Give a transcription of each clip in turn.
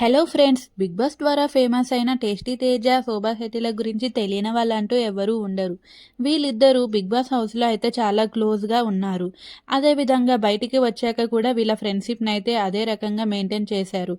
Hello friends big boss ద్వారా famous అయిన tasty Teja Shobha శెట్టిల గురించి తెలియని వాళ్ళంటూ ఎవరూ ఉండరు. వీళ్ళిద్దరూ బిగ్ బాస్ హౌస్లో అయితే చాలా క్లోజ్గా ఉన్నారు. అదేవిధంగా బయటికి వచ్చాక కూడా వీళ్ళ ఫ్రెండ్షిప్ని అయితే అదే రకంగా మెయింటైన్ చేశారు.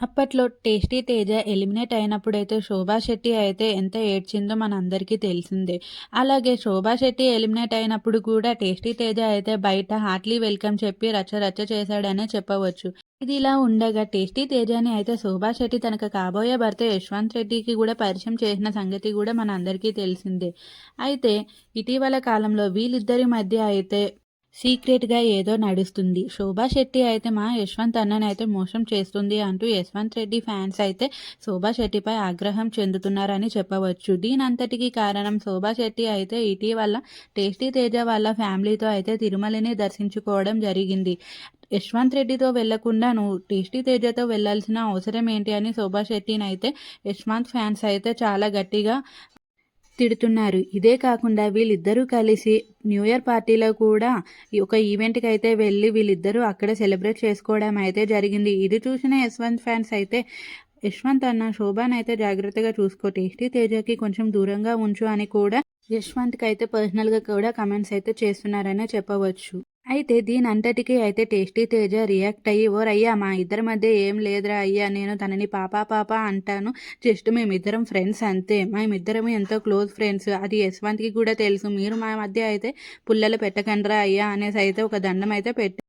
అప్పట్లో టేస్టీ తేజ ఎలిమినేట్ అయినప్పుడైతే శోభా శెట్టి అయితే ఎంత ఏడ్చిందో మన అందరికీ తెలిసిందే. అలాగే శోభా శెట్టి ఎలిమినేట్ అయినప్పుడు కూడా టేస్టీ తేజ అయితే బయట హార్ట్లీ వెల్కమ్ చెప్పి రచ్చ రచ్చ చేశాడనే చెప్పవచ్చు. ఇది ఇలా ఉండగా టేస్టీ తేజాని అయితే శోభా శెట్టి తనకు కాబోయే భర్త యశ్వంత్ రెడ్డికి కూడా పరిచయం చేసిన సంగతి కూడా మన అందరికీ తెలిసిందే. అయితే ఇటీవల కాలంలో వీళ్ళిద్దరి మధ్య అయితే సీక్రెట్గా ఏదో నడుస్తుంది. శోభా శెట్టి అయితే మా యశ్వంత్ అన్నని అయితే మోసం చేస్తుంది అంటూ యశ్వంత్ రెడ్డి ఫ్యాన్స్ అయితే శోభా శెట్టిపై ఆగ్రహం చెందుతున్నారని చెప్పవచ్చు. దీనంతటికీ కారణం శోభా శెట్టి అయితే ఇటీవల టేస్టీ తేజ వాళ్ళ ఫ్యామిలీతో అయితే తిరుమలని దర్శించుకోవడం జరిగింది. యశ్వంత్ రెడ్డితో వెళ్ళకుండా నువ్వు టేస్టీ తేజతో వెళ్ళాల్సిన అవసరం ఏంటి అని శోభా శెట్టిని అయితే యశ్వంత్ ఫ్యాన్స్ అయితే చాలా గట్టిగా తిడుతున్నారు. ఇదే కాకుండా వీళ్ళిద్దరూ కలిసి న్యూ ఇయర్ పార్టీలో కూడా ఒక ఈవెంట్కి అయితే వెళ్ళి వీళ్ళిద్దరూ అక్కడ సెలబ్రేట్ చేసుకోవడం అయితే జరిగింది. ఇది చూసిన యశ్వంత్ ఫ్యాన్స్ అయితే యశ్వంత్ అన్న శోభాన్ అయితే జాగ్రత్తగా చూసుకో టేస్టీ తేజకి కొంచెం దూరంగా ఉంచు అని కూడా యశ్వంత్కి అయితే పర్సనల్గా కూడా కమెంట్స్ అయితే చేస్తున్నారనే చెప్పవచ్చు. అయితే దీని అంతటికీ అయితే టేస్టీ తేజ రియాక్ట్ అయ్యి ఓర్ అయ్యా మా ఇద్దరి మధ్య ఏం లేదురా అయ్యా నేను తనని పాపా పాప అంటాను. జస్ట్ మేమిద్దరం ఫ్రెండ్స్ అంతే. మేమిద్దరం ఎంతో క్లోజ్ ఫ్రెండ్స్. అది యశ్వంత్కి కూడా తెలుసు. మీరు మా మధ్య అయితే పుల్లలు పెట్టకండ్రా అయ్యా అనేసి అయితే ఒక దండం అయితే పెట్టి